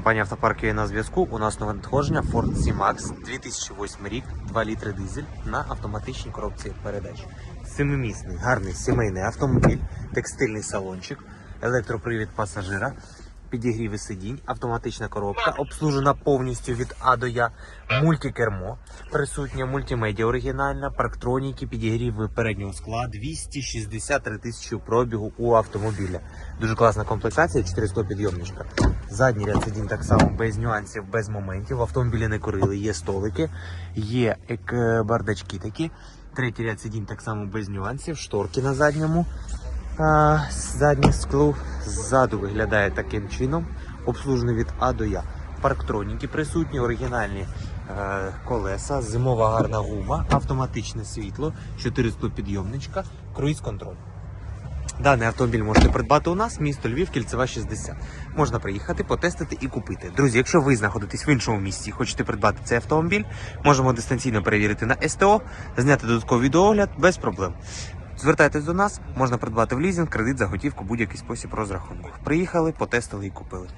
Компанія автопарк є на зв'язку. У нас нове надходження Ford C-Max 2008 рік, 2 літри дизель на автоматичній коробці передач. Семимісний, гарний сімейний автомобіль, текстильний салончик, електропривід пасажира, підігріви сидінь, автоматична коробка, обслужена повністю від А до Я, мультикермо, присутня мультимедіа оригінальна, парктроніки, підігріви переднього скла, 263 тисячі пробігу у автомобіля. Дуже класна комплектація, 400 підйомничка. Задній ряд сидінь так само без нюансів, без моментів. В автомобілі не курили, є столики, є бардачки такі. Третій ряд сидінь так само без нюансів, шторки на задньому. А, заднє скло ззаду виглядає таким чином, обслужений від А до Я. Парктроніки присутні, оригінальні е, колеса, зимова гарна гума, автоматичне світло, 400 підйомничка, круїз-контроль. Даний автомобіль можете придбати у нас, місто Львів, кільцева 60. Можна приїхати, потестити і купити. Друзі, якщо ви знаходитесь в іншому місті і хочете придбати цей автомобіль, можемо дистанційно перевірити на СТО, зняти додатковий відеогляд без проблем. Звертайтесь до нас, можна придбати в лізинг, кредит за готівку, будь-який спосіб розрахунку. Приїхали, потестили і купили.